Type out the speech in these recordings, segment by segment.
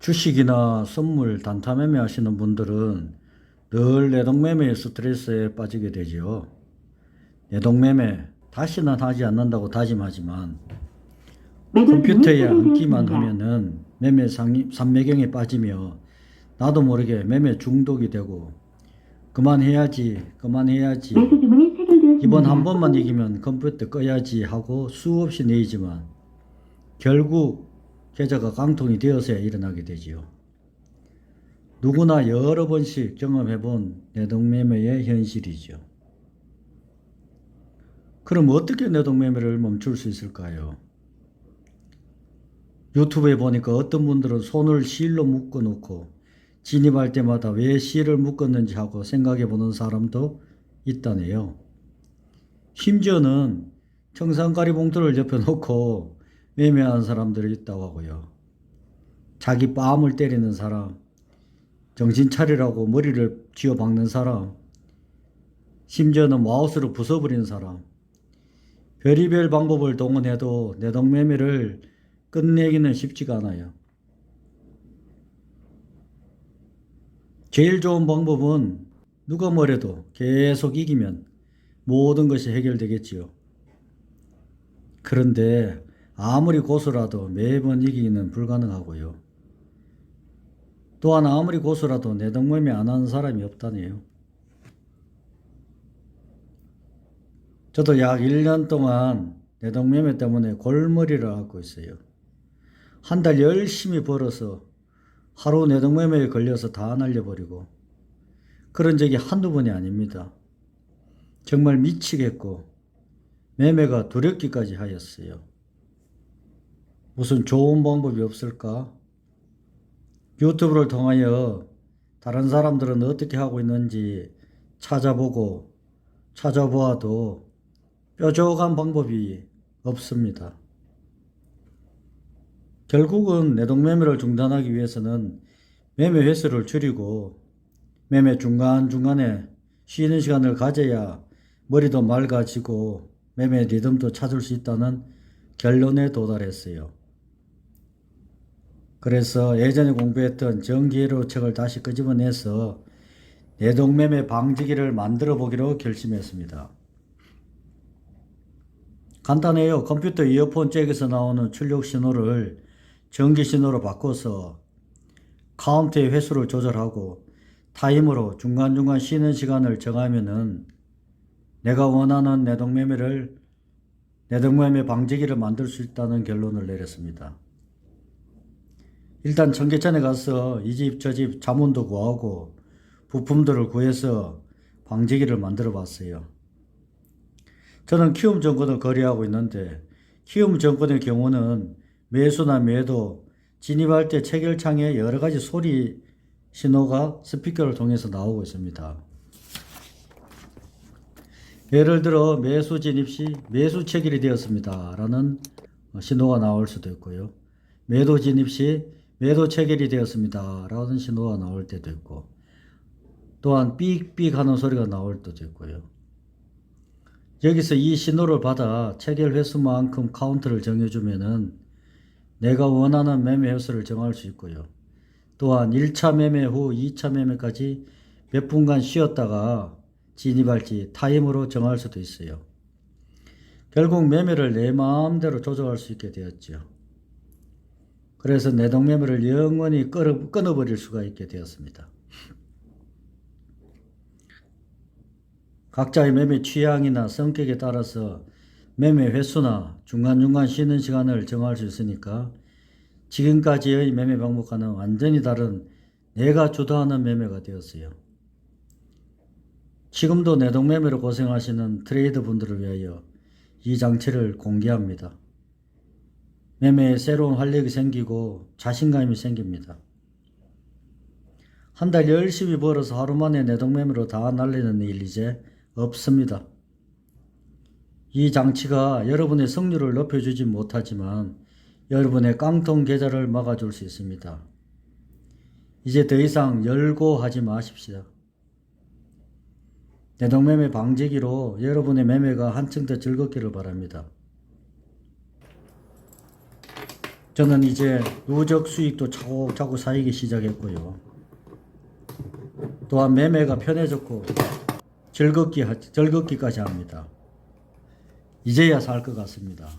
주식이나 선물, 단타 매매 하시는 분들은 늘 내동매매의 스트레스에 빠지게 되지요. 내동매매 다시는 하지 않는다고 다짐하지만 컴퓨터에 앉기만 하면은 매매 상- 삼매경에 빠지며 나도 모르게 매매 중독이 되고 그만해야지, 그만해야지. 이번 한 번만 이기면 컴퓨터 꺼야지 하고 수없이 내이지만 결국 계좌가 깡통이 되어서야 일어나게 되지요. 누구나 여러 번씩 경험해본 내동매매의 현실이죠. 그럼 어떻게 내동매매를 멈출 수 있을까요? 유튜브에 보니까 어떤 분들은 손을 실로 묶어 놓고 진입할 때마다 왜 실을 묶었는지 하고 생각해 보는 사람도 있다네요. 심지어는 청산가리 봉투를 옆에 놓고 매매하는 사람들이 있다고 하고요. 자기 뺨을 때리는 사람, 정신 차리라고 머리를 쥐어 박는 사람, 심지어는 마우스로 부숴버리는 사람, 별의별 방법을 동원해도 내동매매를 끝내기는 쉽지가 않아요. 제일 좋은 방법은 누가 뭐래도 계속 이기면 모든 것이 해결되겠지요. 그런데 아무리 고수라도 매번 이기기는 불가능하고요. 또한 아무리 고수라도 내동매매 안 하는 사람이 없다네요. 저도 약 1년 동안 내동매매 때문에 골머리를 앓고 있어요. 한 달 열심히 벌어서 하루 내동매매에 걸려서 다 날려버리고 그런 적이 한두 번이 아닙니다. 정말 미치겠고 매매가 두렵기까지 하였어요. 무슨 좋은 방법이 없을까? 유튜브를 통하여 다른 사람들은 어떻게 하고 있는지 찾아보고 찾아보아도 뾰족한 방법이 없습니다. 결국은 내동매매를 중단하기 위해서는 매매 횟수를 줄이고 매매 중간중간에 쉬는 시간을 가져야 머리도 맑아지고 매매 리듬도 찾을 수 있다는 결론에 도달했어요. 그래서 예전에 공부했던 정기회로 책을 다시 끄집어내서 내동매매 방지기를 만들어 보기로 결심했습니다. 간단해요. 컴퓨터 이어폰 잭에서 나오는 출력 신호를 전기 신호로 바꿔서 카운트의 횟수를 조절하고 타임으로 중간중간 쉬는 시간을 정하면은 내가 원하는 내동매매를 내동매매 방지기를 만들 수 있다는 결론을 내렸습니다. 일단 청계천에 가서 이 집 저 집 자문도 구하고 부품들을 구해서 방지기를 만들어 봤어요. 저는 키움 정권을 거래하고 있는데 키움 정권의 경우는 매수나 매도 진입할 때 체결창에 여러 가지 소리 신호가 스피커를 통해서 나오고 있습니다. 예를 들어 매수 진입 시 매수 체결이 되었습니다. 라는 신호가 나올 수도 있고요. 매도 진입 시 매도 체결이 되었습니다. 라는 신호가 나올 때도 있고 또한 삑삑 하는 소리가 나올 때도 있고요. 여기서 이 신호를 받아 체결 횟수만큼 카운트를 정해주면은 내가 원하는 매매 횟수를 정할 수 있고요. 또한 1차 매매 후 2차 매매까지 몇 분간 쉬었다가 진입할지 타임으로 정할 수도 있어요. 결국 매매를 내 마음대로 조정할 수 있게 되었죠. 그래서 내동매매를 영원히 끊어, 끊어버릴 수가 있게 되었습니다. 각자의 매매 취향이나 성격에 따라서 매매 횟수나 중간중간 쉬는 시간을 정할 수 있으니까 지금까지의 매매 방법과는 완전히 다른 내가 주도하는 매매가 되었어요. 지금도 내동매매로 고생하시는 트레이더 분들을 위하여 이 장치를 공개합니다. 매매에 새로운 활력이 생기고 자신감이 생깁니다. 한 달 열심히 벌어서 하루 만에 내동매매로 다 날리는 일 이제 없습니다. 이 장치가 여러분의 성률을 높여주지 못하지만 여러분의 깡통 계좌를 막아줄 수 있습니다. 이제 더 이상 열고 하지 마십시오. 내동매매 방지기로 여러분의 매매가 한층 더 즐겁기를 바랍니다. 저는 이제 누적 수익도 차곡차곡 쌓이기 시작했고요. 또한 매매가 편해졌고 즐겁기 하- 즐겁기까지 합니다. 이제야 살 것 같습니다.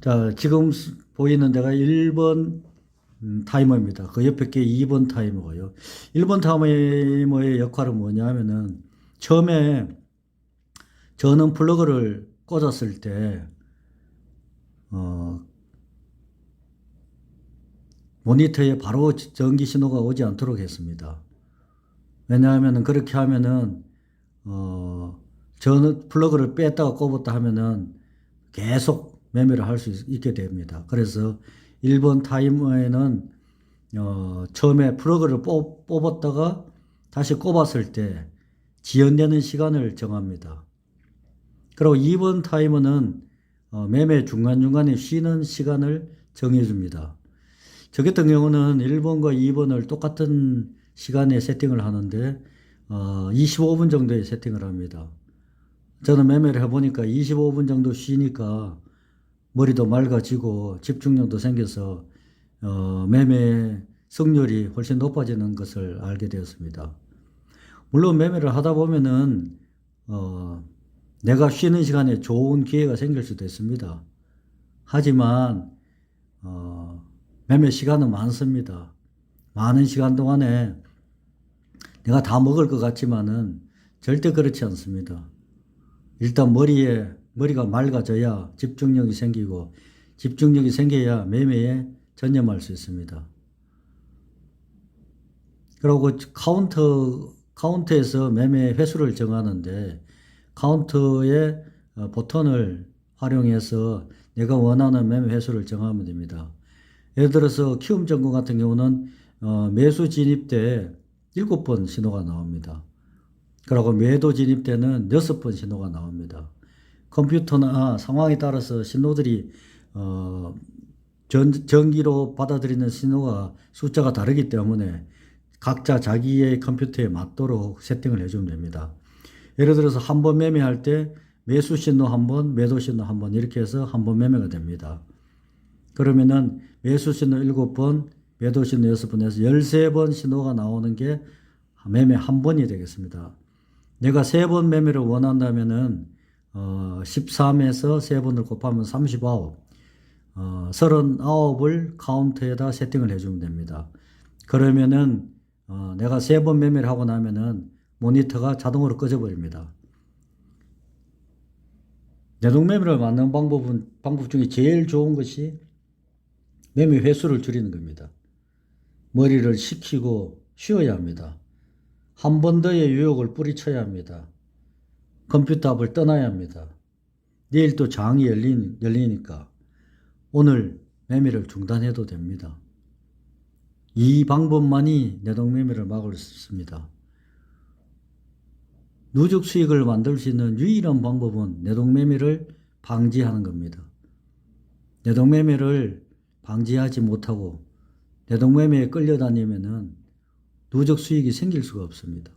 자, 지금 스- 보이는 데가 1번 음, 타이머입니다. 그 옆에 게 2번 타이머고요. 1번 타이머의 역할은 뭐냐 하면은 처음에 저는 플러그를 꽂았을 때 어, 모니터에 바로 전기 신호가 오지 않도록 했습니다. 왜냐하면 그렇게 하면은 어, 저는 플러그를 뺐다가 꼽았다 하면은 계속 매매를 할 수 있게 됩니다. 그래서 1번 타이머에는 어, 처음에 플러그를 뽑, 뽑았다가 다시 꼽았을 때 지연되는 시간을 정합니다. 그리고 2번 타이머는 어, 매매 중간중간에 쉬는 시간을 정해줍니다. 저 같은 경우는 1번과 2번을 똑같은 시간에 세팅을 하는데 어, 25분 정도에 세팅을 합니다. 저는 매매를 해보니까 25분 정도 쉬니까 머리도 맑아지고 집중력도 생겨서 어, 매매 승률이 훨씬 높아지는 것을 알게 되었습니다. 물론 매매를 하다 보면은 어, 내가 쉬는 시간에 좋은 기회가 생길 수도 있습니다. 하지만 어, 매매 시간은 많습니다. 많은 시간 동안에 내가 다 먹을 것 같지만은 절대 그렇지 않습니다. 일단 머리에 머리가 맑아져야 집중력이 생기고 집중력이 생겨야 매매에 전념할 수 있습니다. 그리고 카운터 카운터에서 매매 횟수를 정하는데 카운터의 어, 버튼을 활용해서 내가 원하는 매매 횟수를 정하면 됩니다. 예를 들어서 키움 전공 같은 경우는 어, 매수 진입 때 7번 신호가 나옵니다. 그리고 매도 진입 때는 6번 신호가 나옵니다. 컴퓨터나 상황에 따라서 신호들이 어, 전, 전기로 받아들이는 신호가 숫자가 다르기 때문에 각자 자기의 컴퓨터에 맞도록 세팅을 해주면 됩니다. 예를 들어서 한 번 매매할 때 매수 신호 한 번, 매도 신호 한 번 이렇게 해서 한 번 매매가 됩니다. 그러면은 매수 신호 7번, 매도 신호 6번에서 13번 신호가 나오는 게 매매 한 번이 되겠습니다. 내가 세 번 매매를 원한다면은 어, 13에서 세 번을 곱하면 39, 어, 39을 카운트에다 세팅을 해주면 됩니다. 그러면은 어, 내가 세번 매매를 하고 나면은 모니터가 자동으로 꺼져 버립니다. 내동 매매를 만드는 방법은 방법 중에 제일 좋은 것이 매매 횟수를 줄이는 겁니다. 머리를 식히고 쉬어야 합니다. 한 번 더의 유혹을 뿌리쳐야 합니다. 컴퓨터 앞을 떠나야 합니다. 내일 또 장이 열리, 열리니까 오늘 매매를 중단해도 됩니다. 이 방법만이 내동매매를 막을 수 있습니다. 누적 수익을 만들 수 있는 유일한 방법은 내동매매를 방지하는 겁니다. 내동매매를 방지하지 못하고 내동매매에 끌려다니면은 누적 수익이 생길 수가 없습니다.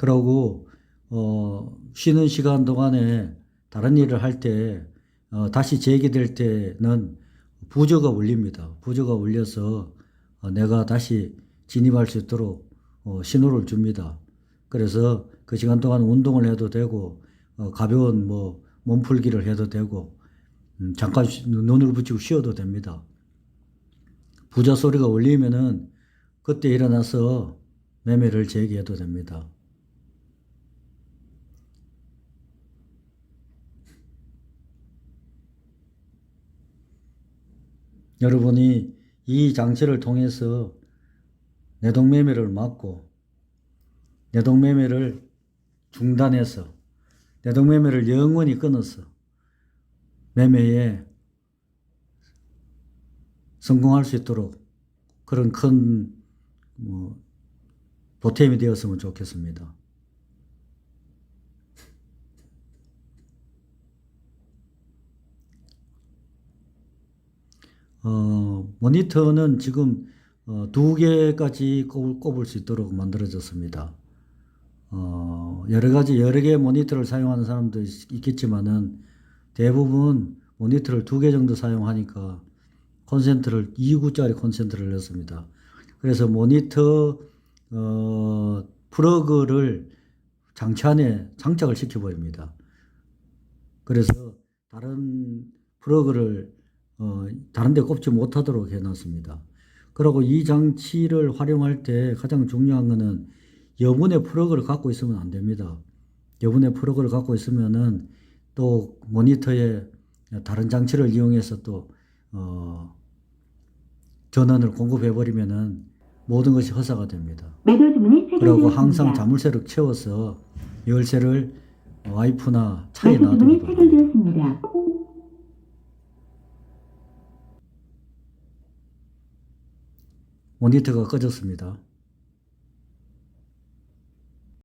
그러고 어, 쉬는 시간 동안에 다른 일을 할 때 어, 다시 재개될 때는 부저가 울립니다. 부저가 울려서 어, 내가 다시 진입할 수 있도록 어, 신호를 줍니다. 그래서 그 시간 동안 운동을 해도 되고 어, 가벼운 뭐 몸풀기를 해도 되고 음, 잠깐 쉬- 눈을 붙이고 쉬어도 됩니다. 부자 소리가 울리면은 그때 일어나서 매매를 재개해도 됩니다. 여러분이 이 장치를 통해서 내동매매를 막고 내동매매를 중단해서 내동매매를 영원히 끊어서 매매에 성공할 수 있도록 그런 큰 뭐, 보탬이 되었으면 좋겠습니다. 어, 모니터는 지금 어, 두 개까지 꼽을, 꼽을 수 있도록 만들어졌습니다. 어, 여러 가지 여러 개의 모니터를 사용하는 사람도 있, 있겠지만은 대부분 모니터를 두 개 정도 사용하니까 콘센트를 2구짜리 콘센트를 넣습니다. 그래서 모니터 어, 플러그를 장치 안에 장착을 시켜 버립니다. 그래서 다른 플러그를 어, 다른 데 꼽지 못하도록 해놨습니다. 그리고 이 장치를 활용할 때 가장 중요한 것은 여분의 플러그를 갖고 있으면 안 됩니다. 여분의 플러그를 갖고 있으면은 또 모니터에 다른 장치를 이용해서 또 어, 전원을 공급해 버리면은 모든 것이 허사가 됩니다. 그리고 항상. 자물쇠를 채워서 열쇠를 와이프나 차에. 체결되었습니다. 모니터가 꺼졌습니다.